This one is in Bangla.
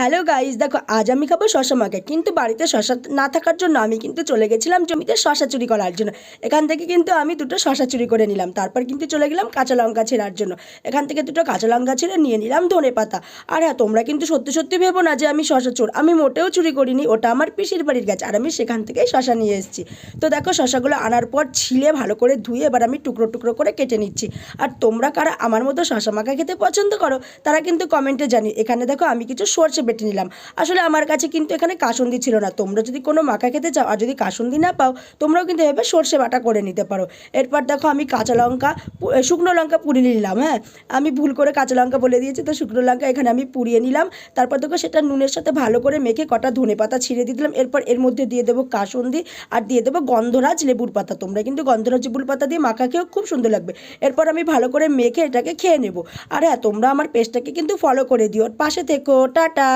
হ্যালো গাইস, দেখো আজ আমি খাব শশা মাখা। কিন্তু বাড়িতে শশা না থাকার জন্য আমি কিন্তু চলে গেছিলাম জমিতে শশা চুরি করার জন্য। এখান থেকে কিন্তু আমি দুটো শশা চুরি করে নিলাম। তারপর কিন্তু চলে গেলাম কাঁচা লঙ্কা ছেঁড়ার জন্য। এখান থেকে দুটো কাঁচা লঙ্কা ছেড়ে নিয়ে নিলাম ধনে পাতা। আর হ্যাঁ তোমরা কিন্তু সত্যি সত্যি ভেবো না যে আমি শশা চোর। আমি মোটেও চুরি করিনি, ওটা আমার পিসির বাড়ির গাছ। আর আমি সেখান থেকেই শশা নিয়ে এসেছি। তো দেখো শশাগুলো আনার পর ছিলে ভালো করে ধুয়ে এবার আমি টুকরো টুকরো করে কেটে নিচ্ছি। আর তোমরা কারা আমার মতো শশা মাখা খেতে পছন্দ করো, তারা কিন্তু কমেন্টে জানি এখানে দেখো আমি কিছু সর্ষে বেটে নিলাম। আসলে আমার কাছে কিন্তু এখানে কাসুন্দি ছিল না। তোমরা যদি কোনো মাখা খেতে চাও আর যদি কাসুন্দি না পাও, তোমরাও কিন্তু এভাবে সর্ষে বাটা করে নিতে পারো। এরপর দেখো আমি কাঁচা লঙ্কা শুকনো লঙ্কা পুড়িয়ে নিলাম হ্যাঁ? আমি ভুল করে কাঁচা লঙ্কা বলে দিয়েছি, তো শুকনো লঙ্কা এখানে আমি পুড়িয়ে নিলাম। তারপর দেখো সেটা নুনের সাথে ভালো করে মেখে কটা ধনে পাতা ছিঁড়ে দিয়ে দিলাম। এরপর এর মধ্যে দিয়ে দেবো কাসুন্দি আর দিয়ে দেবো গন্ধরাজ লেবুর পাতা। তোমরা কিন্তু গন্ধরাজ লেবুর পাতা দিয়ে মাখা খেয়েও খুব সুন্দর লাগবে। এরপর আমি ভালো করে মেখে এটাকে খেয়ে নেব। আর হ্যাঁ তোমরা আমার পেজটাকে কিন্তু ফলো করে দিও। পাশে থেকো, টাটা!